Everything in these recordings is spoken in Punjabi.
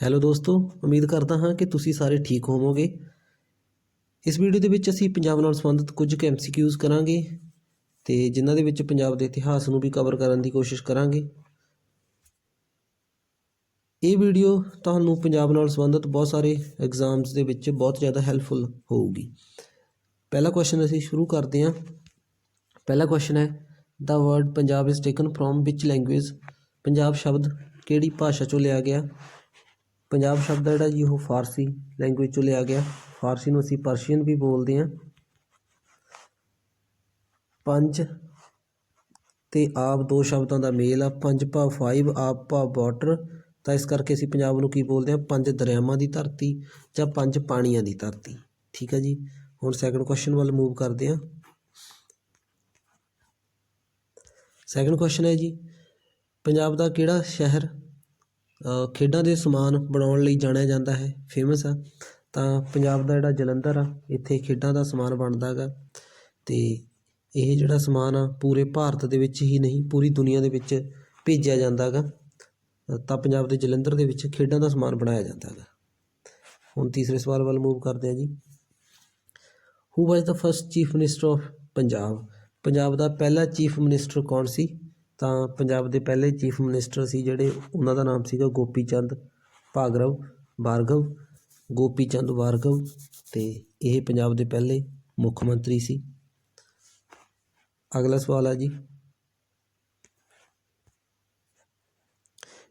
ਹੈਲੋ ਦੋਸਤੋ, ਉਮੀਦ ਕਰਦਾ ਹਾਂ ਕਿ ਤੁਸੀਂ ਸਾਰੇ ਠੀਕ ਹੋਵੋਗੇ। ਇਸ ਵੀਡੀਓ ਦੇ ਵਿੱਚ ਅਸੀਂ ਪੰਜਾਬ ਨਾਲ ਸੰਬੰਧਿਤ ਕੁਝ ਕੁ ਐਮਸੀਕਿਊਜ਼ ਕਰਾਂਗੇ ਤੇ ਜਿਨ੍ਹਾਂ ਦੇ ਵਿੱਚ ਪੰਜਾਬ ਦੇ ਇਤਿਹਾਸ ਨੂੰ ਵੀ ਕਵਰ ਕਰਨ ਦੀ ਕੋਸ਼ਿਸ਼ ਕਰਾਂਗੇ। ਇਹ ਵੀਡੀਓ ਤੁਹਾਨੂੰ ਪੰਜਾਬ ਨਾਲ ਸੰਬੰਧਿਤ ਬਹੁਤ ਸਾਰੇ ਐਗਜ਼ਾਮਸ ਦੇ ਵਿੱਚ ਬਹੁਤ ਜ਼ਿਆਦਾ ਹੈਲਪਫੁਲ ਹੋਊਗੀ। ਪਹਿਲਾ ਕੁਐਸਚਨ ਅਸੀਂ ਸ਼ੁਰੂ ਕਰਦੇ ਹਾਂ। ਪਹਿਲਾ ਕੁਐਸਚਨ ਹੈ the word Punjab is taken from which language Punjab ਸ਼ਬਦ ਕਿਹੜੀ ਭਾਸ਼ਾ ਚੋਂ ਲਿਆ ਗਿਆ? ਪੰਜਾਬ ਸ਼ਬਦ ਹੈ ਜਿਹੜਾ ਜੀ, ਉਹ ਫਾਰਸੀ ਲੈਂਗੁਏਜ ਚੋਂ ਲਿਆ ਗਿਆ। ਫਾਰਸੀ ਨੂੰ ਅਸੀਂ ਪਰਸ਼ੀਅਨ ਵੀ ਬੋਲਦੇ ਹਾਂ। ਪੰਜ ਅਤੇ ਆਪ ਦੋ ਸ਼ਬਦਾਂ ਦਾ ਮੇਲ ਆ। ਪੰਜ ਭਾਵ 5 ਆਪ ਭਾਵ ਵਾਟਰ ਤਾਂ ਇਸ ਕਰਕੇ ਅਸੀਂ ਪੰਜਾਬ ਨੂੰ ਕੀ ਬੋਲਦੇ ਹਾਂ? ਪੰਜ ਦਰਿਆਵਾਂ ਦੀ ਧਰਤੀ ਜਾਂ ਪੰਜ ਪਾਣੀਆਂ ਦੀ ਧਰਤੀ। ਠੀਕ ਹੈ ਜੀ? ਹੁਣ ਸੈਕੰਡ ਕੁਐਸਚਨ ਵੱਲ ਮੂਵ ਕਰਦੇ ਹਾਂ। ਸੈਕੰਡ ਕੁਐਸਚਨ ਹੈ ਜੀ, ਪੰਜਾਬ ਦਾ ਕਿਹੜਾ ਸ਼ਹਿਰ ਖੇਡਾਂ ਦੇ ਸਮਾਨ ਬਣਾਉਣ ਲਈ ਜਾਣਿਆ ਜਾਂਦਾ ਹੈ ਫੇਮਸ ਆ। ਤਾਂ ਪੰਜਾਬ ਦਾ ਜਿਹੜਾ ਜਲੰਧਰ ਆ, ਇੱਥੇ ਖੇਡਾਂ ਦਾ ਸਮਾਨ ਬਣਦਾ ਗਾ ਅਤੇ ਇਹ ਜਿਹੜਾ ਸਮਾਨ ਆ, ਪੂਰੇ ਭਾਰਤ ਦੇ ਵਿੱਚ ਹੀ ਨਹੀਂ, ਪੂਰੀ ਦੁਨੀਆ ਦੇ ਵਿੱਚ ਭੇਜਿਆ ਜਾਂਦਾ ਗਾ ਤਾਂ ਪੰਜਾਬ ਦੇ ਜਲੰਧਰ ਦੇ ਵਿੱਚ ਖੇਡਾਂ ਦਾ ਸਮਾਨ ਬਣਾਇਆ ਜਾਂਦਾ ਗਾ ਹੁਣ ਤੀਸਰੇ ਸਵਾਲ ਵੱਲ ਮੂਵ ਕਰਦੇ ਹਾਂ ਜੀ। Who was the first chief minister of Punjab Punjab ਦਾ ਪਹਿਲਾ ਚੀਫ ਮਿਨਿਸਟਰ ਕੌਣ ਸੀ? ਤਾਂ ਪੰਜਾਬ ਦੇ ਪਹਿਲੇ ਚੀਫ ਮਨਿਸਟਰ ਸੀ ਜਿਹੜੇ, ਉਹਨਾਂ ਦਾ ਨਾਮ ਸੀਗਾ ਗੋਪੀ ਚੰਦ ਭਾਗਰਵ ਭਾਰਗਵ ਗੋਪੀ ਚੰਦ ਭਾਰਗਵ ਅਤੇ ਇਹ ਪੰਜਾਬ ਦੇ ਪਹਿਲੇ ਮੁੱਖ ਮੰਤਰੀ ਸੀ। ਅਗਲਾ ਸਵਾਲ ਹੈ ਜੀ।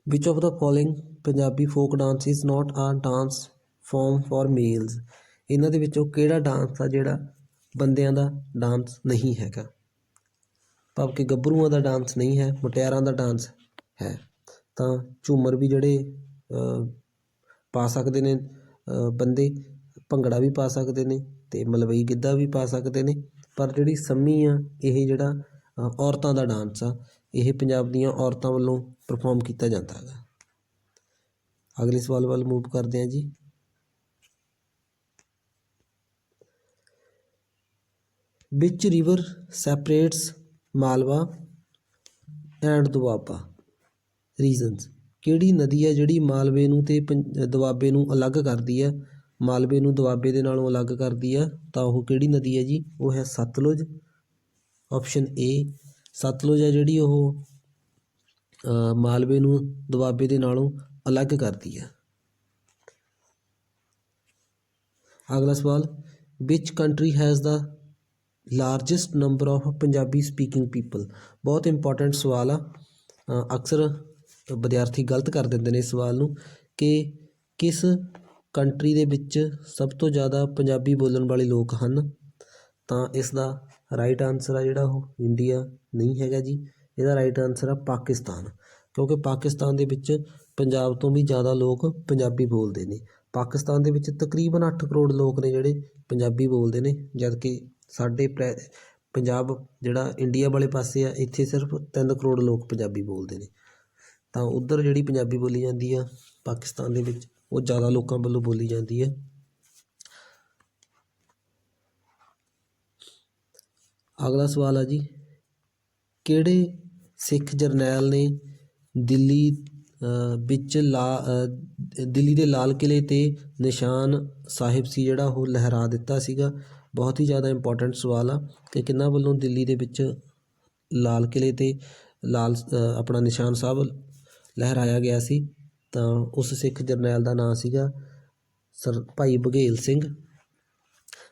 Which of the following Punjabi folk dance is not a dance form for mails ਇਹਨਾਂ ਦੇ ਵਿੱਚੋਂ ਕਿਹੜਾ ਡਾਂਸ ਆ ਜਿਹੜਾ ਬੰਦਿਆਂ ਦਾ ਡਾਂਸ ਨਹੀਂ ਹੈਗਾ? ਭਾਵ ਕਿ ਗੱਭਰੂਆਂ ਦਾ ਡਾਂਸ ਨਹੀਂ ਹੈ, ਮੁਟਿਆਰਾਂ ਦਾ ਡਾਂਸ ਹੈ। ਤਾਂ ਝੂਮਰ ਵੀ ਜਿਹੜੇ ਪਾ ਸਕਦੇ ਨੇ ਬੰਦੇ, ਭੰਗੜਾ ਵੀ ਪਾ ਸਕਦੇ ਨੇ ਅਤੇ ਮਲਵਈ ਗਿੱਧਾ ਵੀ ਪਾ ਸਕਦੇ ਨੇ। ਪਰ ਜਿਹੜੀ ਸੰਮੀ ਆ, ਇਹ ਜਿਹੜਾ ਔਰਤਾਂ ਦਾ ਡਾਂਸ ਆ, ਇਹ ਪੰਜਾਬ ਦੀਆਂ ਔਰਤਾਂ ਵੱਲੋਂ ਪਰਫਾਰਮ ਕੀਤਾ ਜਾਂਦਾ ਹੈਗਾ। ਅਗਲੇ ਸਵਾਲ ਵੱਲ ਮੂਵ ਕਰਦੇ ਹਾਂ ਜੀ। Which river separates Malwa and Doaba regions ਕਿਹੜੀ ਨਦੀ ਹੈ ਜਿਹੜੀ ਮਾਲਵੇ ਨੂੰ ਅਤੇ ਪੰ- ਦੁਆਬੇ ਨੂੰ ਅਲੱਗ ਕਰਦੀ ਹੈ? ਮਾਲਵੇ ਨੂੰ ਦੁਆਬੇ ਦੇ ਨਾਲੋਂ ਅਲੱਗ ਕਰਦੀ ਹੈ, ਤਾਂ ਉਹ ਕਿਹੜੀ ਨਦੀ ਹੈ ਜੀ? ਉਹ ਹੈ ਸਤਲੁਜ ਆਪਸ਼ਨ ਏ ਸਤਲੁਜ ਹੈ ਜਿਹੜੀ ਉਹ ਮਾਲਵੇ ਨੂੰ ਦੁਆਬੇ ਦੇ ਨਾਲੋਂ ਅਲੱਗ ਕਰਦੀ ਹੈ। ਅਗਲਾ ਸਵਾਲ which country has the largest number of Punjabi speaking people ਬਹੁਤ ਇੰਪੋਰਟੈਂਟ ਸਵਾਲ ਆ। ਅਕਸਰ ਵਿਦਿਆਰਥੀ ਗਲਤ ਕਰ ਦਿੰਦੇ ਨੇ ਇਸ ਸਵਾਲ ਨੂੰ ਕਿ ਕਿਸ ਕੰਟਰੀ ਦੇ ਵਿੱਚ ਸਭ ਤੋਂ ਜ਼ਿਆਦਾ ਪੰਜਾਬੀ ਬੋਲਣ ਵਾਲੇ ਲੋਕ ਹਨ? ਤਾਂ ਇਸ ਦਾ ਰਾਈਟ ਆਨਸਰ ਆ ਜਿਹੜਾ ਉਹ ਇੰਡੀਆ ਨਹੀਂ ਹੈਗਾ ਜੀ। ਇਹਦਾ ਰਾਈਟ ਆਨਸਰ ਆ ਪਾਕਿਸਤਾਨ। ਕਿਉਂਕਿ ਪਾਕਿਸਤਾਨ ਦੇ ਵਿੱਚ ਪੰਜਾਬ ਤੋਂ ਵੀ ਜ਼ਿਆਦਾ ਲੋਕ ਪੰਜਾਬੀ ਬੋਲਦੇ ਨੇ। ਪਾਕਿਸਤਾਨ ਦੇ ਵਿੱਚ ਤਕਰੀਬਨ 8 ਕਰੋੜ ਲੋਕ ਨੇ ਜਿਹੜੇ ਪੰਜਾਬੀ ਬੋਲਦੇ ਨੇ, ਜਦਕਿ ਸਾਡੇ ਪੈ ਪੰਜਾਬ ਜਿਹੜਾ ਇੰਡੀਆ ਵਾਲੇ ਪਾਸੇ ਆ, ਇੱਥੇ ਸਿਰਫ ਤਿੰਨ ਕਰੋੜ ਲੋਕ ਪੰਜਾਬੀ ਬੋਲਦੇ ਨੇ। ਤਾਂ ਉੱਧਰ ਜਿਹੜੀ ਪੰਜਾਬੀ ਬੋਲੀ ਜਾਂਦੀ ਆ, ਪਾਕਿਸਤਾਨ ਦੇ ਵਿੱਚ, ਉਹ ਜ਼ਿਆਦਾ ਲੋਕਾਂ ਵੱਲੋਂ ਬੋਲੀ ਜਾਂਦੀ ਹੈ ਅਗਲਾ ਸਵਾਲ ਆ ਜੀ, ਕਿਹੜੇ ਸਿੱਖ ਜਰਨੈਲ ਨੇ ਦਿੱਲੀ ਵਿੱਚ ਲਾ ਦਿੱਲੀ ਦੇ ਲਾਲ ਕਿਲੇ ਤੇ ਨਿਸ਼ਾਨ ਸਾਹਿਬ ਸੀ ਜਿਹੜਾ ਉਹ ਲਹਿਰਾ ਦਿੱਤਾ ਸੀਗਾ? ਬਹੁਤ ਹੀ ਜ਼ਿਆਦਾ ਇੰਪੋਰਟੈਂਟ ਸਵਾਲ ਆ ਕਿ ਕਿਹਨਾਂ ਵੱਲੋਂ ਦਿੱਲੀ ਦੇ ਵਿੱਚ ਲਾਲ ਕਿਲ੍ਹੇ ਤੇ ਲਾਲ ਆਪਣਾ ਨਿਸ਼ਾਨ ਸਾਹਿਬ ਲਹਿਰਾਇਆ ਗਿਆ ਸੀ, ਤਾਂ ਉਸ ਸਿੱਖ ਜਰਨੈਲ ਦਾ ਨਾਂ ਸੀਗਾ ਸਰ ਭਾਈ ਬਘੇਲ ਸਿੰਘ।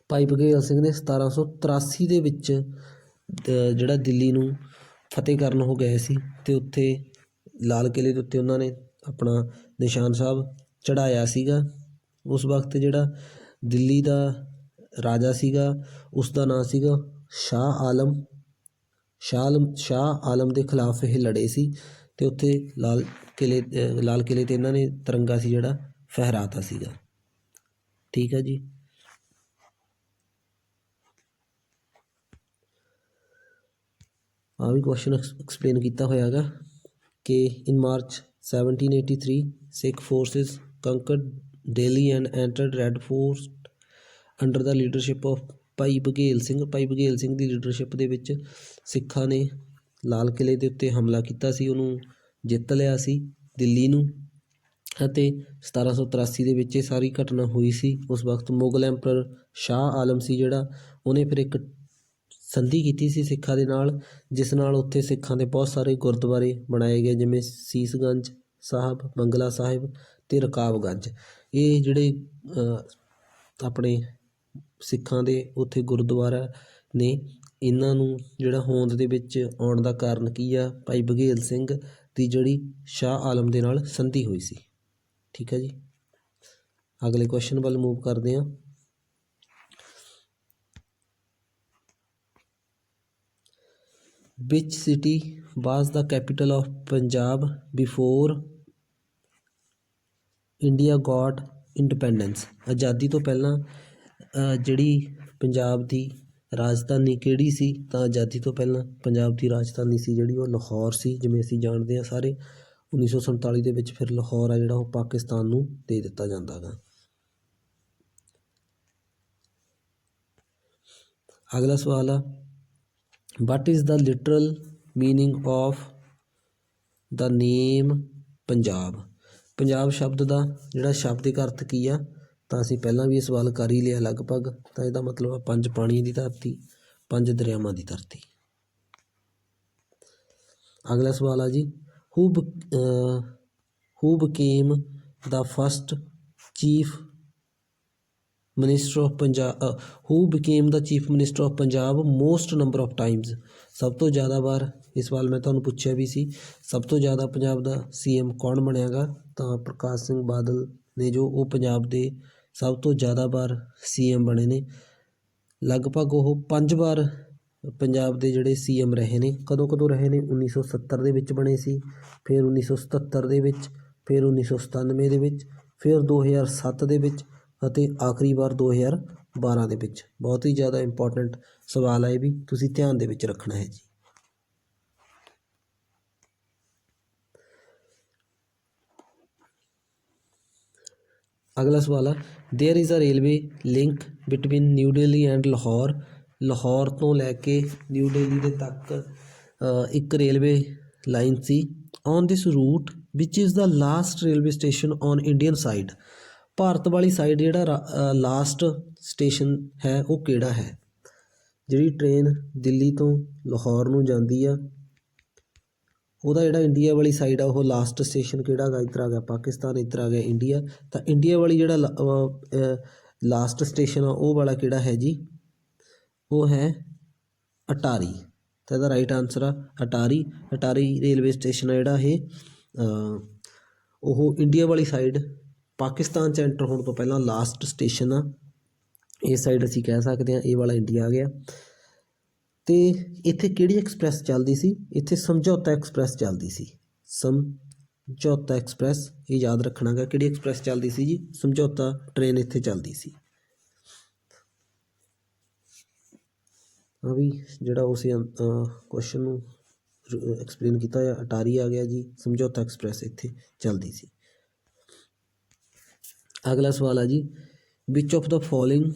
ਭਾਈ ਬਘੇਲ ਸਿੰਘ ਨੇ 1783 ਦੇ ਵਿੱਚ ਜਿਹੜਾ ਦਿੱਲੀ ਨੂੰ ਫਤਿਹ ਕਰਨ ਹੋ ਗਏ ਸੀ ਤੇ ਉੱਥੇ ਲਾਲ ਕਿਲੇ ਦੇ ਉੱਤੇ ਉਹਨਾਂ ਨੇ ਆਪਣਾ ਨਿਸ਼ਾਨ ਸਾਹਿਬ ਚੜਾਇਆ ਸੀਗਾ। ਉਸ ਵਕਤ ਜਿਹੜਾ ਦਿੱਲੀ ਦਾ ਰਾਜਾ ਸੀਗਾ ਉਸ ਦਾ ਨਾਮ ਸੀਗਾ ਸ਼ਾਹ ਆਲਮ ਸ਼ਾਹ ਆਲਮ ਸ਼ਾਹ ਆਲਮ ਦੇ ਖਿਲਾਫ ਇਹ ਲੜੇ ਸੀ ਤੇ ਉੱਥੇ ਲਾਲ ਕਿਲੇ ਅ, ਲਾਲ ਕਿਲੇ ਤੇ ਇਹਨਾਂ ਨੇ ਤਿਰੰਗਾ ਸੀ ਜਿਹੜਾ ਫਹਿਰਾਤਾ ਸੀਗਾ ਠੀਕ ਹੈ ਜੀ ਆ ਵੀ ਕੁਐਸਚਨ ਐਕਸਪਲੇਨ ਕੀਤਾ ਹੋਇਆ ਹੈਗਾ ਕਿ in March 1783 Sikh forces conquered Delhi and entered red fort under the leadership of Bhai Baghel Singh. Bhai Baghel Singh the leadership ਦੇ ਵਿੱਚ ਸਿੱਖਾਂ ਨੇ ਲਾਲ ਕਿਲੇ ਦੇ ਉੱਤੇ ਹਮਲਾ ਕੀਤਾ ਸੀ, ਉਹਨੂੰ ਜਿੱਤ ਲਿਆ ਸੀ ਦਿੱਲੀ ਨੂੰ ਅਤੇ 1783 ਦੇ ਵਿੱਚ ਇਹ ਸਾਰੀ ਘਟਨਾ ਹੋਈ ਸੀ। ਉਸ ਵਕਤ ਮੁਗਲ ਐਂਪਰਰ ਸ਼ਾਹ ਆਲਮ ਸੀ ਜਿਹੜਾ, ਉਹਨੇ ਫਿਰ ਇੱਕ ਸੰਧੀ ਕੀਤੀ ਸੀ ਸਿੱਖਾਂ ਦੇ ਨਾਲ, ਜਿਸ ਨਾਲ ਉੱਥੇ ਸਿੱਖਾਂ ਦੇ ਬਹੁਤ ਸਾਰੇ ਗੁਰਦੁਆਰੇ ਬਣਾਏ ਗਏ, ਜਿਵੇਂ ਸੀਸਗੰਜ ਸਾਹਿਬ ਬੰਗਲਾ ਸਾਹਿਬ ਤੇ ਰਕਾਬਗੰਜ ਇਹ ਜਿਹੜੇ ਆਪਣੇ ਸਿੱਖਾਂ ਦੇ ਉੱਥੇ ਗੁਰਦੁਆਰਾ ਨੇ ਇਹਨਾਂ ਨੂੰ ਜਿਹੜਾ ਹੋਂਦ ਦੇ ਵਿੱਚ ਆਉਣ ਦਾ ਕਾਰਨ ਕੀ ਆ? ਭਾਈ ਬਘੇਲ ਸਿੰਘ ਦੀ ਜਿਹੜੀ ਸ਼ਾਹ ਆਲਮ ਦੇ ਨਾਲ ਸੰਧੀ ਹੋਈ ਸੀ। ਠੀਕ ਹੈ ਜੀ? ਅਗਲੇ ਕੁਐਸਚਨ ਵੱਲ ਮੂਵ ਕਰਦੇ ਹਾਂ। which city was the capital of punjab before India got independence ਆਜ਼ਾਦੀ ਤੋਂ ਪਹਿਲਾਂ ਜਿਹੜੀ ਪੰਜਾਬ ਦੀ ਰਾਜਧਾਨੀ ਕਿਹੜੀ ਸੀ, ਤਾਂ ਆਜ਼ਾਦੀ ਤੋਂ ਪਹਿਲਾਂ ਪੰਜਾਬ ਦੀ ਰਾਜਧਾਨੀ ਸੀ ਜਿਹੜੀ, ਉਹ ਲਾਹੌਰ ਸੀ, ਜਿਵੇਂ ਅਸੀਂ ਜਾਣਦੇ ਹਾਂ ਸਾਰੇ। 1947 ਦੇ ਵਿੱਚ ਫਿਰ ਲਾਹੌਰ ਆ ਜਿਹੜਾ, ਉਹ ਪਾਕਿਸਤਾਨ ਨੂੰ ਦੇ ਦਿੱਤਾ ਜਾਂਦਾ ਗਾ। ਅਗਲਾ ਸਵਾਲ ਆ, what is the literal meaning of the name Punjab? Punjab ਸ਼ਬਦ ਦਾ ਜਿਹੜਾ ਸ਼ਾਬਦਿਕ ਅਰਥ ਕੀ ਆ ਤਾਂ ਅਸੀਂ ਪਹਿਲਾਂ ਵੀ ਇਹ ਸਵਾਲ ਕਰ ਹੀ ਲਿਆ ਲਗਭਗ, ਤਾਂ ਇਹਦਾ ਮਤਲਬ ਆ ਪੰਜ ਪਾਣੀਆਂ ਦੀ ਧਰਤੀ, ਪੰਜ ਦਰਿਆਵਾਂ ਦੀ ਧਰਤੀ। ਅਗਲਾ ਸਵਾਲ ਆ ਜੀ who bec- uh who became the first chief minister of Punjab who became the chief minister of Punjab most number of times ਸਭ ਤੋਂ ਜ਼ਿਆਦਾ ਵਾਰ ਇਸ ਸਵਾਲ ਮੈਂ ਤੁਹਾਨੂੰ ਪੁੱਛਿਆ ਵੀ ਸੀ, ਸਭ ਤੋਂ ਜ਼ਿਆਦਾ ਪੰਜਾਬ ਦਾ ਸੀਐਮ ਕੌਣ ਬਣਿਆਗਾ? ਤਾਂ ਪ੍ਰਕਾਸ਼ ਸਿੰਘ ਬਾਦਲ ਨੇ ਜੋ ਉਹ ਪੰਜਾਬ ਦੇ ਸਭ ਤੋਂ ਜ਼ਿਆਦਾ ਵਾਰ ਸੀ ਸੀਐਮ ਬਣੇ ਨੇ। ਲਗਭਗ ਉਹ ਪੰਜ ਵਾਰ ਪੰਜਾਬ ਦੇ ਜਿਹੜੇ ਸੀ ਸੀਐਮ ਰਹੇ ਨੇ। ਕਦੋਂ ਕਦੋਂ ਰਹੇ ਨੇ? 1970 ਦੇ ਵਿੱਚ ਬਣੇ ਸੀ, ਫਿਰ 1977 ਦੇ ਵਿੱਚ, ਫਿਰ 1997 ਦੇ ਵਿੱਚ, ਫਿਰ 2007 ਦੇ ਵਿੱਚ ਅਤੇ ਆਖਰੀ ਵਾਰ 2012 ਦੇ ਵਿੱਚ। ਬਹੁਤ ਹੀ ਜ਼ਿਆਦਾ ਇੰਪੋਰਟੈਂਟ ਸਵਾਲ ਹੈ ਇਹ ਵੀ। ਤੁਸੀਂ ਧਿਆਨ ਦੇ ਵਿੱਚ ਰੱਖਣਾ ਹੈ ਜੀ। ਅਗਲਾ ਸਵਾਲ ਹੈ there is a railway link between new Delhi and Lahore Lahore ਤੋਂ ਲੈ ਕੇ ਨਿਊ ਦਿੱਲੀ ਦੇ ਤੱਕ ਅ, ਇੱਕ ਰੇਲਵੇ ਲਾਈਨ ਸੀ on this route which is the last railway station on Indian side Bharat ਵਾਲੀ ਸਾਈਡ ਜਿਹੜਾ ਲਾਸਟ ਸਟੇਸ਼ਨ ਹੈ ਉਹ ਕਿਹੜਾ ਹੈ ਜਿਹੜੀ ਟ੍ਰੇਨ ਦਿੱਲੀ ਤੋਂ ਲਾਹੌਰ ਨੂੰ ਜਾਂਦੀ ਆ ਉਹਦਾ ਜਿਹੜਾ ਇੰਡੀਆ ਵਾਲੀ ਸਾਈਡ ਆ ਉਹ ਲਾਸਟ ਸਟੇਸ਼ਨ ਕਿਹੜਾ ਗਾ ਇੱਧਰ ਆ ਗਿਆ ਪਾਕਿਸਤਾਨ ਇੱਧਰ ਆ ਗਿਆ ਇੰਡੀਆ ਤਾਂ ਇੰਡੀਆ ਵਾਲੀ ਜਿਹੜਾ ਲਾਸਟ ਸਟੇਸ਼ਨ ਆ ਉਹ ਵਾਲਾ ਕਿਹੜਾ ਹੈ ਜੀ? ਉਹ ਹੈ ਅਟਾਰੀ ਤਾਂ ਇਹਦਾ ਰਾਈਟ ਆਨਸਰ ਆ ਅਟਾਰੀ ਅਟਾਰੀ ਰੇਲਵੇ ਸਟੇਸ਼ਨ ਆ ਜਿਹੜਾ ਇਹ ਅ, ਉਹ ਇੰਡੀਆ ਵਾਲੀ ਸਾਈਡ ਪਾਕਿਸਤਾਨ ਚ ਐਂਟਰ ਹੋਣ ਤੋਂ ਪਹਿਲਾਂ ਲਾਸਟ ਸਟੇਸ਼ਨ ਆ। ਇਸ ਸਾਈਡ ਅਸੀਂ ਕਹਿ ਸਕਦੇ ਹਾਂ ਇਹ ਵਾਲਾ ਇੰਡੀਆ ਆ ਗਿਆ। ਅਤੇ ਇੱਥੇ ਕਿਹੜੀ ਐਕਸਪ੍ਰੈਸ ਚੱਲਦੀ ਸੀ? ਇੱਥੇ ਸਮਝੌਤਾ ਐਕਸਪ੍ਰੈਸ ਚੱਲਦੀ ਸੀ। ਸਮਝੌਤਾ ਐਕਸਪ੍ਰੈਸ, ਇਹ ਯਾਦ ਰੱਖਣਾਗਾ ਕਿਹੜੀ ਐਕਸਪ੍ਰੈਸ ਚੱਲਦੀ ਸੀ ਜੀ? ਸਮਝੌਤਾ ਟ੍ਰੇਨ ਇੱਥੇ ਚੱਲਦੀ ਸੀ। ਆ ਵੀ ਜਿਹੜਾ ਉਸ ਕੁਐਸਚਨ ਨੂੰ ਐਕਸਪਲੇਨ ਕੀਤਾ ਹੈ ਅਟਾਰੀ ਆ ਗਿਆ ਜੀ। ਸਮਝੌਤਾ ਐਕਸਪ੍ਰੈਸ ਇੱਥੇ ਚੱਲਦੀ ਸੀ। ਅਗਲਾ ਸਵਾਲ ਆ ਜੀ। Which of the following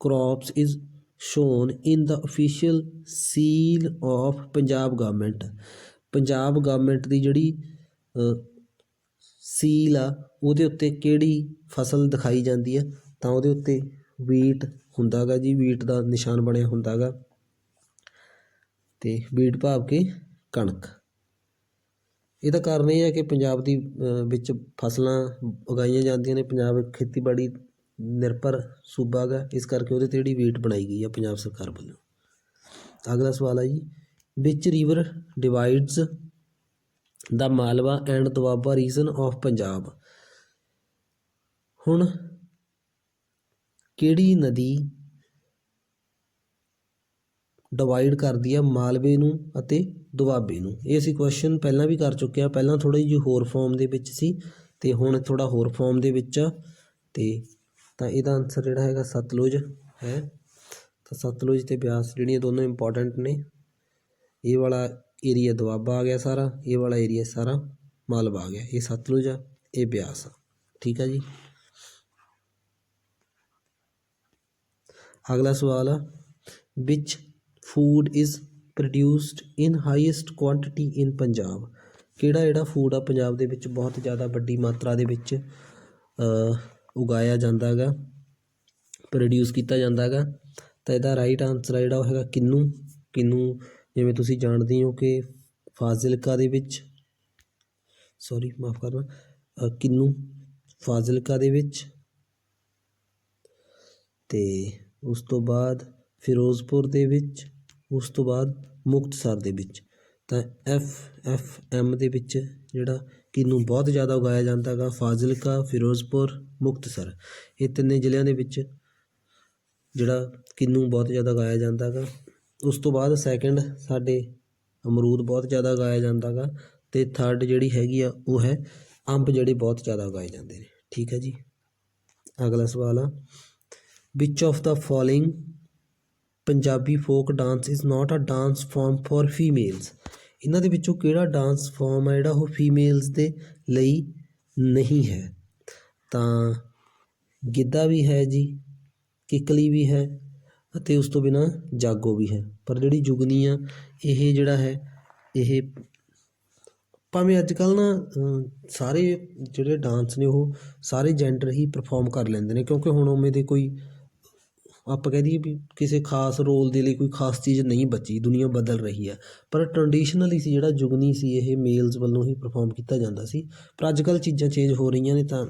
crops is shown in the official seal of Punjab government Punjab government ਦੀ ਜਿਹੜੀ ਸੀਲ ਆ, ਉਹਦੇ ਉੱਤੇ ਕਿਹੜੀ ਫਸਲ ਦਿਖਾਈ ਜਾਂਦੀ ਆ ਤਾਂ ਉਹਦੇ ਉੱਤੇ ਵੀਟ ਹੁੰਦਾਗਾ ਜੀ ਵੀਟ ਦਾ ਨਿਸ਼ਾਨ ਬਣਿਆ ਹੁੰਦਾਗਾ ਤੇ ਵੀਟ ਭਾਵ ਕੇ ਕਣਕ। ਇਹਦਾ ਕਾਰਨ ਇਹ ਹੈ ਕਿ ਪੰਜਾਬ ਦੀ ਵਿੱਚ ਫਸਲਾਂ ਉਗਾਈਆਂ ਜਾਂਦੀਆਂ ਨੇ, ਪੰਜਾਬ ਖੇਤੀਬਾੜੀ ਨਿਰਭਰ ਸੂਬਾ ਗਾ ਇਸ ਕਰਕੇ ਉਹਦੇ ਤੇ ਜਿਹੜੀ ਵੇਟ ਬਣਾਈ ਗਈ ਆ ਪੰਜਾਬ ਸਰਕਾਰ ਵੱਲੋਂ। ਅਗਲਾ ਸਵਾਲ ਆ ਜੀ which river divides the Malwa and Doaba region of Punjab ਹੁਣ ਕਿਹੜੀ ਨਦੀ ਡਿਵਾਈਡ ਕਰਦੀ ਆ ਮਾਲਵੇ ਨੂੰ ਅਤੇ ਦੁਆਬੇ ਨੂੰ? ਇਹ ਅਸੀਂ ਕੁਐਸਚਨ ਪਹਿਲਾਂ ਵੀ ਕਰ ਚੁੱਕੇ ਆ। ਪਹਿਲਾਂ ਥੋੜੀ ਜਿਹੀ ਹੋਰ ਫਾਰਮ ਦੇ ਵਿੱਚ ਸੀ ਤੇ ਹੁਣ ਥੋੜਾ ਹੋਰ ਫਾਰਮ ਦੇ ਵਿੱਚ ਆ ਤੇ ਤਾਂ ਇਹਦਾ ਆਨਸਰ ਜਿਹੜਾ ਹੈਗਾ ਸਤਲੁਜ ਹੈ। ਤਾਂ ਸਤਲੁਜ ਅਤੇ ਬਿਆਸ ਜਿਹੜੀਆਂ ਦੋਨੋਂ ਇੰਪੋਰਟੈਂਟ ਨੇ। ਇਹ ਵਾਲਾ ਏਰੀਆ ਦੁਆਬਾ ਆ ਗਿਆ ਸਾਰਾ, ਇਹ ਵਾਲਾ ਏਰੀਆ ਸਾਰਾ ਮਾਲਵਾ ਆ ਗਿਆ। ਇਹ ਸਤਲੁਜ ਆ, ਇਹ ਬਿਆਸ ਆ। ਠੀਕ ਆ ਜੀ? ਅਗਲਾ ਸਵਾਲ ਆ which food is produced in highest quantity in Punjab? ਕਿਹੜਾ ਜਿਹੜਾ ਫੂਡ ਆ ਪੰਜਾਬ ਦੇ ਵਿੱਚ ਬਹੁਤ ਜ਼ਿਆਦਾ ਵੱਡੀ ਮਾਤਰਾ ਦੇ ਵਿੱਚ ਉਗਾਇਆ ਜਾਂਦਾ ਹੈਗਾ ਪ੍ਰੋਡਿਊਸ ਕੀਤਾ ਜਾਂਦਾ ਹੈਗਾ। ਤਾਂ ਇਹਦਾ ਰਾਈਟ ਆਨਸਰ ਆ ਜਿਹੜਾ ਉਹ ਹੈਗਾ ਕਿੰਨੂ। ਕਿੰਨੂ ਜਿਵੇਂ ਤੁਸੀਂ ਜਾਣਦੇ ਹੋ ਕਿ ਫਾਜ਼ਿਲਕਾ ਦੇ ਵਿੱਚ ਸੌਰੀ ਮਾਫ ਕਰਨਾ ਅ, ਕਿੰਨੂ ਫਾਜ਼ਿਲਕਾ ਦੇ ਵਿੱਚ ਤੇ ਉਸ ਤੋਂ ਬਾਅਦ ਫਿਰੋਜ਼ਪੁਰ ਦੇ ਵਿੱਚ ਉਸ ਤੋਂ ਬਾਅਦ ਮੁਕਤਸਰ ਦੇ ਵਿੱਚ। ਤਾਂ ਐਫ ਐਫ ਐਮ ਦੇ ਵਿੱਚ ਜਿਹੜਾ ਕਿੰਨੂ ਬਹੁਤ ਜ਼ਿਆਦਾ ਉਗਾਇਆ ਜਾਂਦਾ ਹੈਗਾ ਫਾਜ਼ਿਲਕਾ, ਫਿਰੋਜ਼ਪੁਰ, ਮੁਕਤਸਰ। ਇਹ ਤਿੰਨੇ ਜ਼ਿਲ੍ਹਿਆਂ ਦੇ ਵਿੱਚ ਜਿਹੜਾ ਕਿੰਨੂ ਬਹੁਤ ਜ਼ਿਆਦਾ ਉਗਾਇਆ ਜਾਂਦਾ ਹੈਗਾ ਉਸ ਤੋਂ ਬਾਅਦ ਸੈਕਿੰਡ ਸਾਡੇ ਅਮਰੂਦ ਬਹੁਤ ਜ਼ਿਆਦਾ ਉਗਾਇਆ ਜਾਂਦਾ ਹੈਗਾ ਅਤੇ ਥਰਡ ਜਿਹੜੀ ਹੈਗੀ ਆ, ਉਹ ਹੈ ਅੰਬ ਜਿਹੜੇ ਬਹੁਤ ਜ਼ਿਆਦਾ ਉਗਾਏ ਜਾਂਦੇ ਨੇ। ਠੀਕ ਹੈ ਜੀ? ਅਗਲਾ ਸਵਾਲ ਆ। Which of the following Punjabi folk dance is not a dance form for females ਇਹਨਾਂ ਦੇ ਵਿੱਚੋਂ ਕਿਹੜਾ ਡਾਂਸ ਫਾਰਮ ਹੈ ਜਿਹੜਾ ਉਹ ਫੀਮੇਲਸ ਦੇ ਲਈ ਨਹੀਂ ਹੈ? ਤਾਂ ਗਿੱਧਾ ਵੀ ਹੈ ਜੀ, ਕਿੱਕਲੀ ਵੀ ਹੈ ਅਤੇ ਉਸ ਤੋਂ ਬਿਨਾ ਜਾਗੋ ਵੀ ਹੈ। ਪਰ ਜਿਹੜੀ ਜੁਗਨੀ ਆ, ਇਹ ਜਿਹੜਾ ਹੈ, ਇਹ ਭਾਵੇਂ ਅੱਜ ਕੱਲ੍ਹ ਨਾ ਸਾਰੇ ਜਿਹੜੇ ਡਾਂਸ ਨੇ ਉਹ ਸਾਰੇ ਜੈਂਡਰ ਹੀ ਪਰਫਾਰਮ ਕਰ ਲੈਂਦੇ ਨੇ, ਕਿਉਂਕਿ ਹੁਣ ਉਵੇਂ ਦੇ ਕੋਈ ਆਪਾਂ ਕਹਿ ਦਈਏ ਵੀ ਕਿਸੇ ਖਾਸ ਰੋਲ ਦੇ ਲਈ ਕੋਈ ਖਾਸ ਚੀਜ਼ ਨਹੀਂ ਬਚੀ, ਦੁਨੀਆ ਬਦਲ ਰਹੀ ਹੈ। ਪਰ ਟਰਡੀਸ਼ਨਲੀ ਸੀ, ਜਿਹੜਾ ਜੁਗਨੀ ਸੀ, ਇਹ ਮੇਲਸ ਵੱਲੋਂ ਹੀ ਪਰਫਾਰਮ ਕੀਤਾ ਜਾਂਦਾ ਸੀ। ਪਰ ਅੱਜ ਕੱਲ੍ਹ ਚੀਜ਼ਾਂ ਚੇਂਜ ਹੋ ਰਹੀਆਂ ਨੇ ਤਾਂ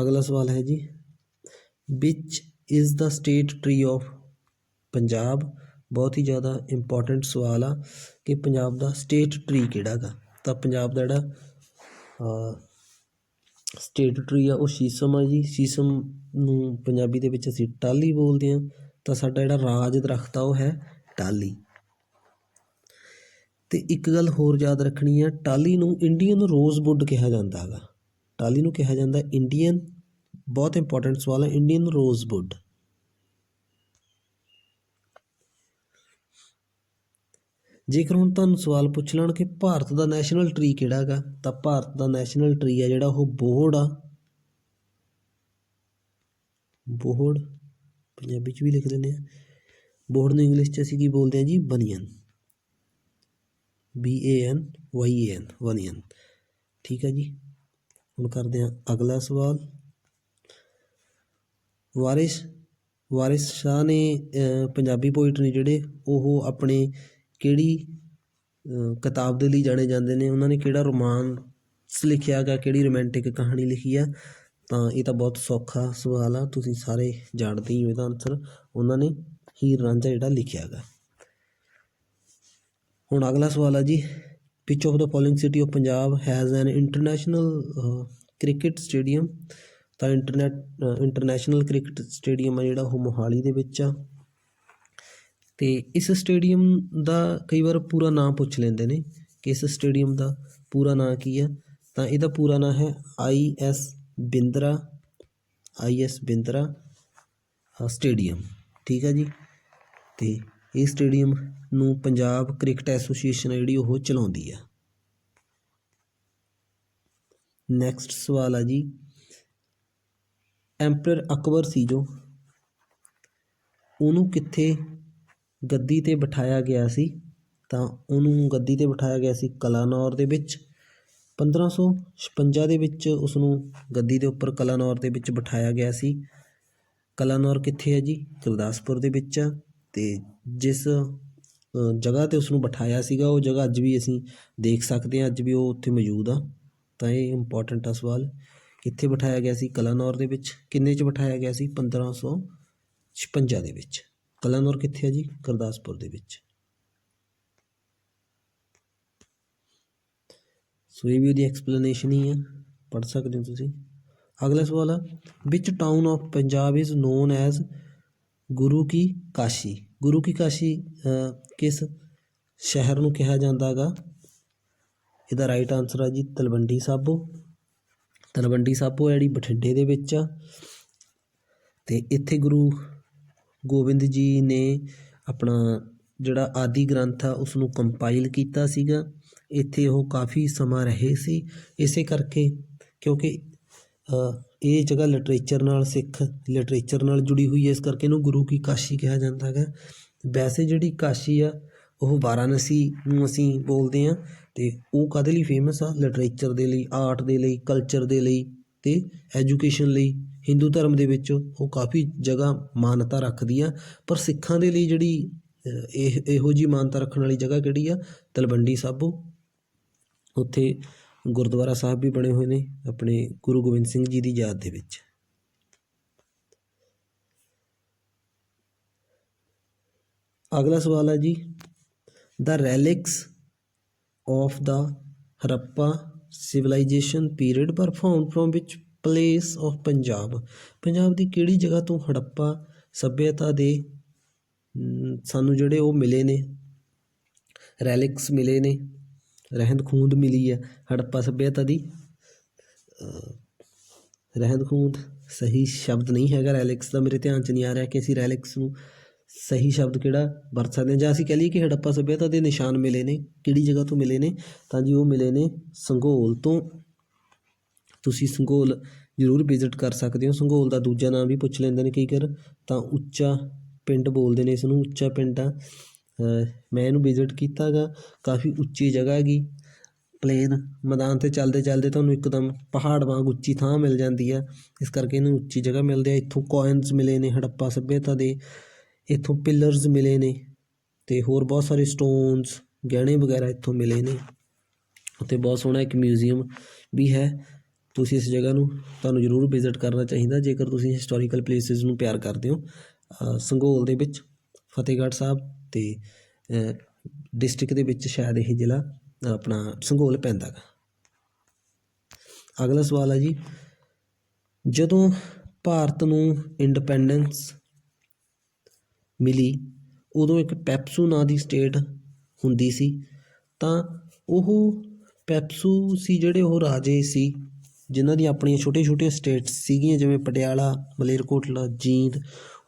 ਅਗਲਾ ਸਵਾਲ ਹੈ ਜੀ which is the state tree of Punjab? ਬਹੁਤ ਹੀ ਜ਼ਿਆਦਾ ਇੰਪੋਰਟੈਂਟ ਸਵਾਲ ਆ ਕਿ ਪੰਜਾਬ ਦਾ ਸਟੇਟ ਟਰੀ ਕਿਹੜਾ ਗਾ? ਤਾਂ ਪੰਜਾਬ ਦਾ ਜਿਹੜਾ ਸਟੇਟ ਟਰੀ ਆ, ਉਹ ਸ਼ੀਸਮ ਆ ਜੀ। ਸ਼ੀਸਮ ਨੂੰ ਪੰਜਾਬੀ ਦੇ ਵਿੱਚ ਅਸੀਂ ਟਾਹਲੀ ਬੋਲਦੇ ਹਾਂ। ਤਾਂ ਸਾਡਾ ਜਿਹੜਾ ਰਾਜ ਦਰਖਤ ਆ, ਉਹ ਹੈ ਟਾਹਲੀ। ਤੇ ਇੱਕ ਗੱਲ ਹੋਰ ਯਾਦ ਰੱਖਣੀ ਆ, ਟਾਹਲੀ ਨੂੰ ਇੰਡੀਅਨ ਰੋਜ਼ਵੁੱਡ ਕਿਹਾ ਜਾਂਦਾ ਹੈਗਾ। ਟਾਹਲੀ ਨੂੰ ਕਿਹਾ ਜਾਂਦਾ ਇੰਡੀਅਨ ਬਹੁਤ ਇੰਪੋਰਟੈਂਟ ਸਵਾਲ ਹੈ ਇੰਡੀਅਨ ਰੋਜ਼ਵੁੱਡ ਜੇਕਰ ਹੁਣ ਤੁਹਾਨੂੰ ਸਵਾਲ ਪੁੱਛ ਲੈਣ ਕਿ ਭਾਰਤ ਦਾ ਨੈਸ਼ਨਲ ਟਰੀ ਕਿਹੜਾ ਹੈਗਾ, ਤਾਂ ਭਾਰਤ ਦਾ ਨੈਸ਼ਨਲ ਟਰੀ ਆ ਜਿਹੜਾ ਉਹ ਬੋਹੜ ਆ। ਬੋਹੜ, ਪੰਜਾਬੀ ਚ ਵੀ ਲਿਖ ਲੈਂਦੇ ਆ। ਬੋਹੜ ਨੂੰ ਇੰਗਲਿਸ਼ ਚ ਅਸੀਂ ਕੀ ਬੋਲਦੇ ਆ ਜੀ? ਬਨੀਅਨ B A N Y A ਐਨ ਬਨੀਅਨ ਠੀਕ ਹੈ ਜੀ? ਹੁਣ ਕਰਦੇ ਹਾਂ ਅਗਲਾ ਸਵਾਲ। ਵਾਰਿਸ ਵਾਰਿਸ ਸ਼ਾਹ ਨੇ ਪੰਜਾਬੀ ਪੋਇਟ ਨੇ ਜਿਹੜੇ ਉਹ ਆਪਣੇ ਕਿਹੜੀ ਕਿਤਾਬ ਦੇ ਲਈ ਜਾਣੇ ਜਾਂਦੇ ਨੇ, ਉਹਨਾਂ ਨੇ ਕਿਹੜਾ ਰੋਮਾਂਸ ਲਿਖਿਆ ਗਾ ਕਿਹੜੀ ਰੋਮਾਂਟਿਕ ਕਹਾਣੀ ਲਿਖੀ ਆ ਤਾਂ ਇਹ ਤਾਂ ਬਹੁਤ ਸੌਖਾ ਸਵਾਲ ਆ, ਤੁਸੀਂ ਸਾਰੇ ਜਾਣਦੇ ਹੀ ਹੋ ਇਹਦਾ ਆਨਸਰ ਉਹਨਾਂ ਨੇ ਹੀਰ ਰਾਂਝਾ ਜਿਹੜਾ ਲਿਖਿਆ ਗਾ ਹੁਣ ਅਗਲਾ ਸਵਾਲ ਆ ਜੀ which of the following city of Punjab has an international cricket stadium ਤਾਂ ਇੰਟਰਨੈਟ ਇੰਟਰਨੈਸ਼ਨਲ ਕ੍ਰਿਕਟ ਸਟੇਡੀਅਮ ਆ ਜਿਹੜਾ ਉਹ ਮੋਹਾਲੀ ਦੇ ਵਿੱਚ ਆ। ਅਤੇ ਇਸ ਸਟੇਡੀਅਮ ਦਾ ਕਈ ਵਾਰ ਪੂਰਾ ਨਾਂ ਪੁੱਛ ਲੈਂਦੇ ਨੇ ਕਿ ਇਸ ਸਟੇਡੀਅਮ ਦਾ ਪੂਰਾ ਨਾਂ ਕੀ ਆ ਤਾਂ ਇਹਦਾ ਪੂਰਾ ਨਾਂ ਹੈ I S Bindra, I S Bindra stadium. ਠੀਕ ਹੈ ਜੀ? ਅਤੇ ਇਹ ਸਟੇਡੀਅਮ ਨੂੰ ਪੰਜਾਬ ਕ੍ਰਿਕਟ ਐਸੋਸੀਏਸ਼ਨ ਹੈ ਜਿਹੜੀ ਉਹ ਚਲਾਉਂਦੀ ਆ। ਨੈਕਸਟ ਸਵਾਲ ਆ ਜੀ। ਐਂਪਰਰ ਅਕਬਰ ਸੀ ਜੋ, ਉਹਨੂੰ ਕਿੱਥੇ ਗੱਦੀ ਤੇ ਬਿਠਾਇਆ ਗਿਆ ਸੀ, ਤਾਂ ਉਹਨੂੰ ਗੱਦੀ ਤੇ ਬਿਠਾਇਆ ਗਿਆ ਸੀ ਕਲਾਨੌਰ ਦੇ ਵਿੱਚ। 1556 ਦੇ ਵਿੱਚ ਉਸਨੂੰ ਗੱਦੀ ਦੇ ਉੱਪਰ ਕਲਾਨੌਰ ਦੇ ਵਿੱਚ ਬਿਠਾਇਆ ਗਿਆ ਸੀ। ਕਲਾਨੌਰ ਕਿੱਥੇ ਹੈ ਜੀ? ਗੁਰਦਾਸਪੁਰ ਦੇ ਵਿੱਚ ਆ ਅਤੇ ਜਿਸ ਜਗ੍ਹਾ ਤੇ ਉਸਨੂੰ ਬਿਠਾਇਆ ਸੀਗਾ, ਉਹ ਜਗ੍ਹਾ ਅੱਜ ਵੀ ਅਸੀਂ ਦੇਖ ਸਕਦੇ ਹਾਂ, ਅੱਜ ਵੀ ਉਹ ਉੱਥੇ ਮੌਜੂਦ ਆ। ਤਾਂ ਇਹ ਇੰਪੋਰਟੈਂਟ ਆ ਸਵਾਲ, ਕਿੱਥੇ ਬਿਠਾਇਆ ਗਿਆ ਸੀ? ਕਲਾਨੌਰ ਦੇ ਵਿੱਚ। ਕਿੰਨੇ ਚ ਬਿਠਾਇਆ ਗਿਆ ਸੀ? 1556 ਦੇ ਵਿੱਚ। ਕਲਾਨੌਰ ਕਿੱਥੇ ਹੈ ਜੀ? ਗੁਰਦਾਸਪੁਰ ਦੇ ਵਿੱਚ। ਸੋ ਇਹ ਵੀ ਉਹਦੀ ਐਕਸਪਲੇਨੇਸ਼ਨ ਹੀ ਹੈ ਪੜ੍ਹ ਸਕਦੇ ਹੋ ਤੁਸੀਂ। ਅਗਲਾ ਸਵਾਲ ਆ which town of Punjab is known as Guru ki Kashi Guru ki Kashi ਕਿਸ ਸ਼ਹਿਰ ਨੂੰ ਕਿਹਾ ਜਾਂਦਾ ਹੈਗਾ ਇਹਦਾ ਰਾਈਟ ਆਨਸਰ ਆ ਜੀ, ਤਲਵੰਡੀ ਸਾਬੋ। ਤਲਵੰਡੀ ਸਾਬੋ ਜਿਹੜੀ ਬਠਿੰਡੇ ਦੇ ਵਿੱਚ ਆ। ਤੇ ਇੱਥੇ ਗੁਰੂ ਗੋਬਿੰਦ ਜੀ ਨੇ ਆਪਣਾ ਜਿਹੜਾ ਆਦਿ ਗ੍ਰੰਥ ਆ ਉਸ ਨੂੰ ਕੰਪਾਈਲ ਕੀਤਾ ਸੀਗਾ। ਇੱਥੇ ਉਹ ਕਾਫੀ ਸਮਾਂ ਰਹੇ ਸੀ। ਇਸੇ ਕਰਕੇ ਕਿਉਂਕਿ ਇਹ ਜਗ੍ਹਾ ਲਿਟਰੇਚਰ ਨਾਲ, ਸਿੱਖ ਲਿਟਰੇਚਰ ਨਾਲ ਜੁੜੀ ਹੋਈ ਹੈ। ਇਸ ਕਰਕੇ ਇਹਨੂੰ ਗੁਰੂ ਕੀ ਕਾਸ਼ੀ ਕਿਹਾ ਜਾਂਦਾ ਹੈਗਾ। ਵੈਸੇ ਜਿਹੜੀ ਕਾਸ਼ੀ ਆ, ਉਹ ਵਾਰਾਣਸੀ ਨੂੰ ਅਸੀਂ ਬੋਲਦੇ ਹਾਂ ਅਤੇ ਉਹ ਕਾਹਦੇ ਲਈ ਫੇਮਸ ਆ? ਲਿਟਰੇਚਰ ਦੇ ਲਈ ਆਰਟ ਦੇ ਲਈ ਕਲਚਰ ਦੇ ਲਈ ਅਤੇ ਐਜੂਕੇਸ਼ਨ ਲਈ। ਹਿੰਦੂ ਧਰਮ ਦੇ ਵਿੱਚ ਉਹ ਕਾਫੀ ਜਗ੍ਹਾ ਮਾਨਤਾ ਰੱਖਦੀ ਆ, ਪਰ ਸਿੱਖਾਂ ਦੇ ਲਈ ਜਿਹੜੀ ਇਹ, ਇਹੋ ਜਿਹੀ ਮਾਨਤਾ ਰੱਖਣ ਵਾਲੀ ਜਗ੍ਹਾ ਕਿਹੜੀ ਆ? ਤਲਵੰਡੀ ਸਾਬੋ। ਉੱਥੇ ਗੁਰਦੁਆਰਾ ਸਾਹਿਬ ਵੀ ਬਣੇ ਹੋਏ ਨੇ ਆਪਣੇ ਗੁਰੂ ਗੋਬਿੰਦ ਸਿੰਘ ਜੀ ਦੀ ਯਾਦ ਦੇ ਵਿੱਚ। ਅਗਲਾ ਸਵਾਲ ਹੈ ਜੀ। The relics of the Harappa civilization period were from from place place Punjab Punjab ਦੀ ਕਿਹੜੀ ਜਗ੍ਹਾ ਤੋਂ ਹੜੱਪਾ ਸੱਭਿਅਤਾ ਦੇ ਸਾਨੂੰ ਜਿਹੜੇ ਉਹ ਮਿਲੇ ਨੇ? ਰੈਲਿਕਸ ਮਿਲੇ ਨੇ, ਰਹਿੰਦ ਖੂੰਦ ਮਿਲੀ ਹੈ ਹੜੱਪਾ ਸੱਭਿਅਤਾ ਦੀ। ਰਹਿੰਦ ਖੂੰਹਦ ਸਹੀ ਸ਼ਬਦ ਨਹੀਂ ਹੈਗਾ ਰੈਲਿਕਸ ਦਾ, ਮੇਰੇ ਧਿਆਨ 'ਚ ਨਹੀਂ ਆ ਰਿਹਾ ਕਿ ਅਸੀਂ ਰੈਲਿਕਸ ਨੂੰ ਸਹੀ ਸ਼ਬਦ ਕਿਹੜਾ ਵਰਤ ਸਕਦੇ ਹਾਂ ਜਾਂ ਅਸੀਂ ਕਹਿ ਲਈਏ ਕਿ ਹੜੱਪਾ ਸੱਭਿਅਤਾ ਦੇ ਨਿਸ਼ਾਨ ਮਿਲੇ ਨੇ, ਕਿਹੜੀ ਜਗ੍ਹਾ ਤੋਂ ਮਿਲੇ ਨੇ? ਤਾਂ ਜੀ ਉਹ ਮਿਲੇ ਨੇ ਸੰਘੋਲ ਤੋਂ। ਤੁਸੀਂ ਸੰਘੋਲ ਜ਼ਰੂਰ ਵਿਜ਼ਿਟ ਕਰ ਸਕਦੇ ਹੋ। ਸੰਘੋਲ ਦਾ ਦੂਜਾ ਨਾਮ ਵੀ ਪੁੱਛ ਲੈਂਦੇ ਨੇ ਕਈ ਵਾਰ ਤਾਂ ਉੱਚਾ ਪਿੰਡ ਬੋਲਦੇ ਨੇ ਇਸ ਨੂੰ, ਉੱਚਾ ਪਿੰਡ ਆ। ਮੈਂ ਇਹਨੂੰ ਵਿਜ਼ਿਟ ਕੀਤਾ ਗਾ ਕਾਫੀ ਉੱਚੀ ਜਗ੍ਹਾ ਹੈਗੀ। ਪਲੇਨ ਮੈਦਾਨ ਤੇ ਚੱਲਦੇ ਚੱਲਦੇ ਤੁਹਾਨੂੰ ਇੱਕਦਮ ਪਹਾੜ ਵਾਂਗ ਉੱਚੀ ਥਾਂ ਮਿਲ ਜਾਂਦੀ ਆ। ਇਸ ਕਰਕੇ ਇਹਨੂੰ ਉੱਚੀ ਜਗ੍ਹਾ ਮਿਲਦੇ ਆ। ਇੱਥੋਂ ਕੋਇਨਸ ਮਿਲੇ ਨੇ, ਹੜੱਪਾ ਸੱਭਿਅਤਾ ਦੇ। ਇੱਥੋਂ ਪਿਲਰਸ ਮਿਲੇ ਨੇ ਤੇ ਹੋਰ ਬਹੁਤ ਸਾਰੇ ਸਟੋਨਸ ਗਹਿਣੇ ਵਗੈਰਾ ਇੱਥੋਂ ਮਿਲੇ ਨੇ। ਉੱਥੇ ਬਹੁਤ ਸੋਹਣਾ ਇੱਕ ਮਿਊਜ਼ੀਅਮ ਵੀ ਹੈ। ਤੁਸੀਂ ਇਸ ਜਗ੍ਹਾ ਨੂੰ ਤੁਹਾਨੂੰ ਜ਼ਰੂਰ ਵਿਜ਼ਿਟ ਕਰਨਾ ਚਾਹੀਦਾ ਜੇਕਰ ਤੁਸੀਂ ਹਿਸਟੋਰੀਕਲ ਪਲੇਸਿਸ ਨੂੰ ਪਿਆਰ ਕਰਦੇ ਹੋ। ਅ, ਸੰਘੋਲ ਦੇ ਵਿੱਚ ਫਤਿਹਗੜ੍ਹ ਸਾਹਿਬ ਤੇ ਡਿਸਟ੍ਰਿਕਟ ਦੇ ਵਿੱਚ ਸ਼ਾਇਦ ਇਹ ਜ਼ਿਲ੍ਹਾ ਆਪਣਾ ਸੰਘੋਲ ਪੈਂਦਾ ਗਾ। ਅਗਲਾ ਸਵਾਲ ਹੈ ਜੀ ਜਦੋਂ ਭਾਰਤ ਨੂੰ ਇੰਡੀਪੈਂਡੈਂਸ ਮਿਲੀ ਉਦੋਂ ਇੱਕ ਪੈਪਸੂ ਨਾਂ ਦੀ ਸਟੇਟ ਹੁੰਦੀ ਸੀ ਤਾਂ ਉਹ ਪੈਪਸੂ ਸੀ ਜਿਹੜੇ ਉਹ ਰਾਜੇ ਸੀ। ਜਿਨ੍ਹਾਂ ਦੀਆਂ ਆਪਣੀਆਂ ਛੋਟੀਆਂ ਛੋਟੀਆਂ ਸਟੇਟਸ ਸੀਗੀਆਂ, ਜਿਵੇਂ ਪਟਿਆਲਾ, ਮਲੇਰਕੋਟਲਾ, ਜੀਂਦ,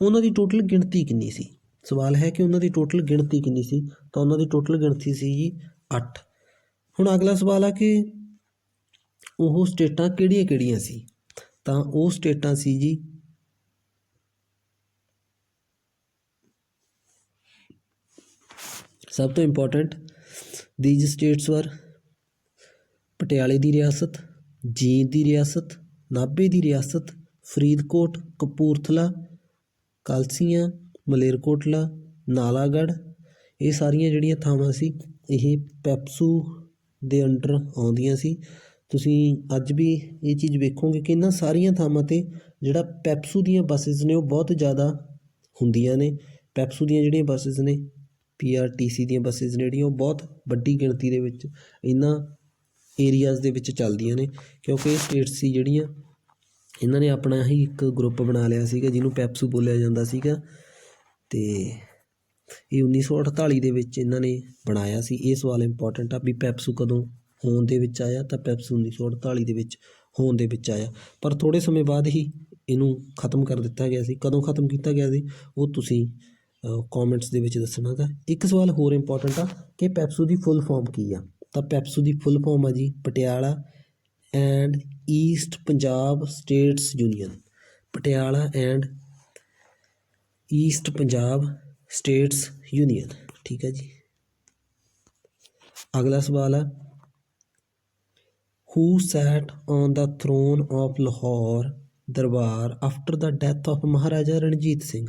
ਉਹਨਾਂ ਦੀ ਟੋਟਲ ਗਿਣਤੀ ਕਿੰਨੀ ਸੀ? ਸਵਾਲ ਹੈ ਕਿ ਉਹਨਾਂ ਦੀ ਟੋਟਲ ਗਿਣਤੀ ਕਿੰਨੀ ਸੀ? ਤਾਂ ਉਹਨਾਂ ਦੀ ਟੋਟਲ ਗਿਣਤੀ ਸੀ ਜੀ 8 ਹੁਣ ਅਗਲਾ ਸਵਾਲ ਆ ਕਿ ਉਹ ਸਟੇਟਾਂ ਕਿਹੜੀਆਂ ਕਿਹੜੀਆਂ ਸੀ? ਤਾਂ ਉਹ ਸਟੇਟਾਂ ਸੀ ਜੀ ਸਭ ਤੋਂ ਇੰਪੋਰਟੈਂਟ ਥੀਜ ਸਟੇਟਸ ਵਰ ਪਟਿਆਲੇ ਦੀ ਰਿਆਸਤ ਜੀਂਦ ਦੀ ਰਿਆਸਤ, ਨਾਭੇ ਦੀ ਰਿਆਸਤ, ਫਰੀਦਕੋਟ, ਕਪੂਰਥਲਾ, ਕਲਸੀਆਂ, ਮਲੇਰਕੋਟਲਾ, ਨਾਲਾਗੜ੍ਹ, ਇਹ ਸਾਰੀਆਂ ਜਿਹੜੀਆਂ ਥਾਵਾਂ ਸੀ, ਇਹ ਪੈਪਸੂ ਦੇ ਅੰਡਰ ਆਉਂਦੀਆਂ ਸੀ। ਤੁਸੀਂ ਅੱਜ ਵੀ ਇਹ ਚੀਜ਼ ਵੇਖੋਗੇ ਕਿ ਇਹਨਾਂ ਸਾਰੀਆਂ ਥਾਵਾਂ ਤੇ ਜਿਹੜਾ ਪੈਪਸੂ ਦੀਆਂ ਬੱਸਿਸ ਨੇ, ਉਹ ਬਹੁਤ ਜ਼ਿਆਦਾ ਹੁੰਦੀਆਂ ਨੇ। ਪੈਪਸੂ ਦੀਆਂ ਜਿਹੜੀਆਂ ਬੱਸਿਸ ਨੇ ਪੀਆਰਟੀਸੀ ਦੀਆਂ ਬੱਸਿਸ ਨੇ ਜਿਹੜੀਆਂ, ਉਹ ਬਹੁਤ ਵੱਡੀ ਗਿਣਤੀ ਦੇ ਵਿੱਚ ਇਹਨਾਂ ਏਰੀਆਜ਼ ਦੇ ਵਿੱਚ ਚੱਲਦੀਆਂ ਨੇ, ਕਿਉਂਕਿ ਇਹ ਸਟੇਟਸ ਸੀ ਜਿਹੜੀਆਂ, ਇਹਨਾਂ ਨੇ ਆਪਣਾ ਹੀ ਇੱਕ ਗਰੁੱਪ ਬਣਾ ਲਿਆ ਸੀਗਾ, ਜਿਹਨੂੰ ਪੈਪਸੂ ਬੋਲਿਆ ਜਾਂਦਾ ਸੀਗਾ ਤੇ ਇਹ 1948 ਦੇ ਵਿੱਚ ਇਹਨਾਂ ਨੇ ਬਣਾਇਆ ਸੀ। ਇਹ ਸਵਾਲ ਇੰਪੋਰਟੈਂਟ ਆ ਵੀ ਪੈਪਸੂ ਕਦੋਂ ਹੋਂਦ ਦੇ ਵਿੱਚ ਆਇਆ, ਤਾਂ ਪੈਪਸੂ 1948 ਦੇ ਵਿੱਚ ਹੋਂਦ ਦੇ ਵਿੱਚ ਆਇਆ। ਪਰ ਥੋੜੇ ਸਮੇਂ ਬਾਅਦ ਹੀ ਇਹਨੂੰ ਖਤਮ ਕਰ ਦਿੱਤਾ ਗਿਆ ਸੀ। ਕਦੋਂ ਖਤਮ ਕੀਤਾ ਗਿਆ ਸੀ, ਉਹ ਤੁਸੀਂ ਕਮੈਂਟਸ ਦੇ ਵਿੱਚ ਦੱਸਣਾ ਗਾ ਇੱਕ ਸਵਾਲ ਹੋਰ ਇੰਪੋਰਟੈਂਟ ਆ ਕਿ ਪੈਪਸੂ ਦੀ ਫੁੱਲ ਫਾਰਮ ਕੀ ਆ? ਤਾਂ ਪੈਪਸੂ ਦੀ ਫੁੱਲ ਫੋਮ ਆ ਜੀ, Patiala and east Punjab states union. Patiala and east Punjab states union, ਠੀਕ ਹੈ ਜੀ। ਅਗਲਾ ਸਵਾਲ ਹੈ who sat on the throne of Lahore Darbar after the death of Maharaja Ranjit Singh?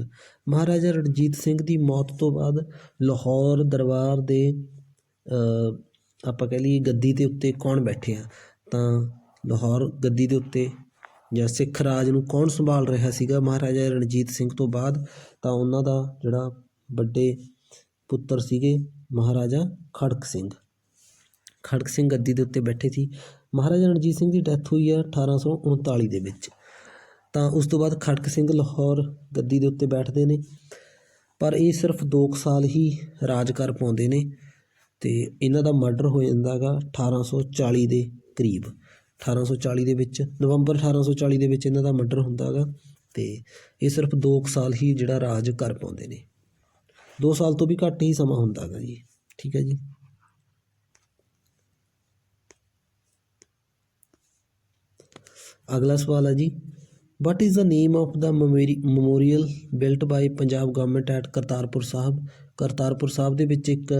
Maharaja Ranjit Singh ਦੀ ਮੌਤ ਤੋਂ ਬਾਅਦ ਲਾਹੌਰ ਦਰਬਾਰ ਦੇ ਆਪਾਂ ਕਹਿ ਲਈਏ ਗੱਦੀ ਦੇ ਉੱਤੇ ਕੌਣ ਬੈਠੇ ਆ, ਤਾਂ ਲਾਹੌਰ ਗੱਦੀ ਦੇ ਉੱਤੇ ਜਾਂ ਸਿੱਖ ਰਾਜ ਨੂੰ ਕੌਣ ਸੰਭਾਲ ਰਿਹਾ ਸੀਗਾ ਮਹਾਰਾਜਾ ਰਣਜੀਤ ਸਿੰਘ ਤੋਂ ਬਾਅਦ, ਤਾਂ ਉਹਨਾਂ ਦਾ ਜਿਹੜਾ ਵੱਡੇ ਪੁੱਤਰ ਸੀਗੇ ਮਹਾਰਾਜਾ ਖੜਕ ਸਿੰਘ। ਖੜਕ ਸਿੰਘ ਗੱਦੀ ਦੇ ਉੱਤੇ ਬੈਠੇ ਸੀ। ਮਹਾਰਾਜਾ ਰਣਜੀਤ ਸਿੰਘ ਦੀ ਡੈਥ ਹੋਈ ਆ 1839 ਦੇ ਵਿੱਚ। ਤਾਂ ਉਸ ਤੋਂ ਬਾਅਦ ਖੜਕ ਸਿੰਘ ਲਾਹੌਰ ਗੱਦੀ ਦੇ ਉੱਤੇ ਬੈਠਦੇ ਨੇ, ਪਰ ਇਹ ਸਿਰਫ 2 ਸਾਲ ਹੀ ਰਾਜ ਕਰ ਪਾਉਂਦੇ ਨੇ। ਅਤੇ ਇਹਨਾਂ ਦਾ ਮਰਡਰ ਹੋ ਜਾਂਦਾ ਗਾ 1840 ਦੇ ਕਰੀਬ। 1840 ਦੇ ਵਿੱਚ, ਨਵੰਬਰ 1840 ਦੇ ਵਿੱਚ ਇਹਨਾਂ ਦਾ ਮਰਡਰ ਹੁੰਦਾ ਗਾ ਅਤੇ ਇਹ ਸਿਰਫ ਦੋ ਕੁ ਸਾਲ ਹੀ ਜਿਹੜਾ ਰਾਜ ਕਰ ਪਾਉਂਦੇ ਨੇ। ਦੋ ਸਾਲ ਤੋਂ ਵੀ ਘੱਟ ਹੀ ਸਮਾਂ ਹੁੰਦਾ ਗਾ ਜੀ। ਠੀਕ ਹੈ ਜੀ? ਅਗਲਾ ਸਵਾਲ ਹੈ ਜੀ। What is the name of the memori- memorial built by Punjab government at Kartarpur Sahib? Kartarpur Sahib ਦੇ ਵਿੱਚ ਇੱਕ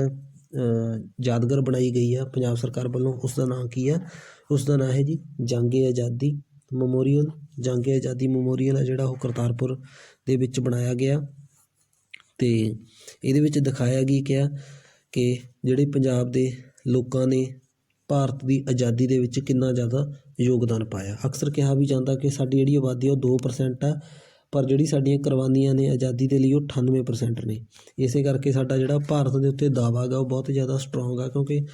ਯਾਦਗਾਰ ਬਣਾਈ ਗਈ ਆ, ਪੰਜਾਬ ਸਰਕਾਰ ਵੱਲੋਂ ਉਸ ਦਾ ਨਾਂ ਕੀ ਆ? ਉਸ ਦਾ ਨਾਂ ਹੈ ਜੀ ਜੰਗ-ਏ ਆਜ਼ਾਦੀ ਮੈਮੋਰੀਅਲ। ਜੰਗ-ਏ ਆਜ਼ਾਦੀ ਮੈਮੋਰੀਅਲ ਆ ਜਿਹੜਾ ਉਹ ਕਰਤਾਰਪੁਰ ਦੇ ਵਿੱਚ ਬਣਾਇਆ ਗਿਆ। ਅਤੇ ਇਹਦੇ ਵਿੱਚ ਦਿਖਾਇਆ ਗਿਆ ਕਿ ਕਿ ਜਿਹੜੇ ਪੰਜਾਬ ਦੇ ਲੋਕਾਂ ਨੇ ਭਾਰਤ ਦੀ ਆਜ਼ਾਦੀ ਦੇ ਵਿੱਚ ਕਿੰਨਾ ਜ਼ਿਆਦਾ ਯੋਗਦਾਨ ਪਾਇਆ। ਅਕਸਰ ਕਿਹਾ ਵੀ ਜਾਂਦਾ ਕਿ ਸਾਡੀ ਜਿਹੜੀ ਆਬਾਦੀ ਆ ਉਹ 2% ਆ। ਪਰ ਜਿਹੜੀ ਸਾਡੀਆਂ ਕੁਰਬਾਨੀਆਂ ਨੇ ਆਜ਼ਾਦੀ ਦੇ ਲਈ ਉਹ 98% ਨੇ। ਇਸੇ ਕਰਕੇ ਸਾਡਾ ਜਿਹੜਾ ਭਾਰਤ ਦੇ ਉੱਤੇ ਦਾਅਵਾ ਗਾ, ਉਹ ਬਹੁਤ ਜ਼ਿਆਦਾ ਸਟਰੋਂਗ ਆ ਕਿਉਂਕਿ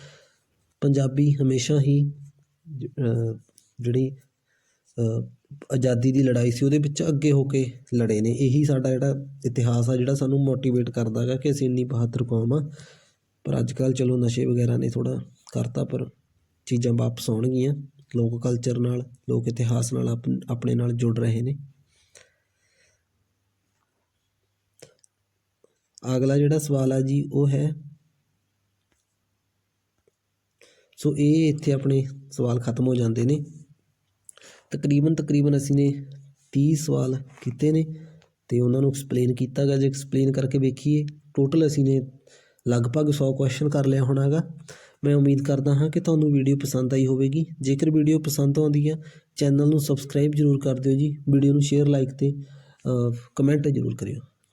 ਪੰਜਾਬੀ ਹਮੇਸ਼ਾ ਹੀ ਜਿਹੜੀ ਆਜ਼ਾਦੀ ਦੀ ਲੜਾਈ ਸੀ, ਉਹਦੇ ਵਿੱਚ ਅੱਗੇ ਹੋ ਕੇ ਲੜੇ ਨੇ। ਇਹੀ ਸਾਡਾ ਜਿਹੜਾ ਇਤਿਹਾਸ ਆ, ਜਿਹੜਾ ਸਾਨੂੰ ਮੋਟੀਵੇਟ ਕਰਦਾ ਹੈਗਾ ਕਿ ਅਸੀਂ ਇੰਨੀ ਬਹਾਦਰ ਕੌਮ ਆ। ਪਰ ਅੱਜ ਕੱਲ੍ਹ ਚਲੋ ਨਸ਼ੇ ਵਗੈਰਾ ਨੇ ਥੋੜ੍ਹਾ ਕਰਤਾ, ਪਰ ਚੀਜ਼ਾਂ ਵਾਪਸ ਆਉਣਗੀਆਂ। ਲੋਕ ਕਲਚਰ ਨਾਲ, ਲੋਕ ਇਤਿਹਾਸ ਨਾਲ ਆਪ- ਆਪਣੇ ਨਾਲ ਜੁੜ ਰਹੇ ਨੇ। ਅਗਲਾ ਜਿਹੜਾ ਸਵਾਲ ਆ ਜੀ, ਉਹ ਹੈ। ਸੋ ਇਹ ਇੱਥੇ ਆਪਣੇ ਸਵਾਲ ਖਤਮ ਹੋ ਜਾਂਦੇ ਨੇ। ਤਕਰੀਬਨ ਤਕਰੀਬਨ ਅਸੀਂ ਨੇ 30 ਸਵਾਲ ਕੀਤੇ ਨੇ ਤੇ ਉਹਨਾਂ ਨੂੰ ਐਕਸਪਲੇਨ ਕੀਤਾ ਗਾ ਜੇ ਐਕਸਪਲੇਨ ਕਰਕੇ ਵੇਖੀਏ ਟੋਟਲ ਅਸੀਂ ਨੇ ਲਗਭਗ 100 ਕੁਐਸਚਨ ਕਰ ਲਿਆ ਹੋਣਾਗਾ। ਮੈਂ ਉਮੀਦ ਕਰਦਾ ਹਾਂ ਕਿ ਤੁਹਾਨੂੰ ਵੀਡੀਓ ਪਸੰਦ ਆਈ ਹੋਵੇਗੀ। ਜੇਕਰ ਵੀਡੀਓ ਪਸੰਦ ਆਉਂਦੀ ਹੈ ਚੈਨਲ ਨੂੰ ਸਬਸਕ੍ਰਾਈਬ ਜ਼ਰੂਰ ਕਰ ਦਿਓ ਜੀ। ਵੀਡੀਓ ਨੂੰ ਸ਼ੇਅਰ ਲਾਈਕ ਤੇ ਕਮੈਂਟ ਜ਼ਰੂਰ ਕਰਿਓ।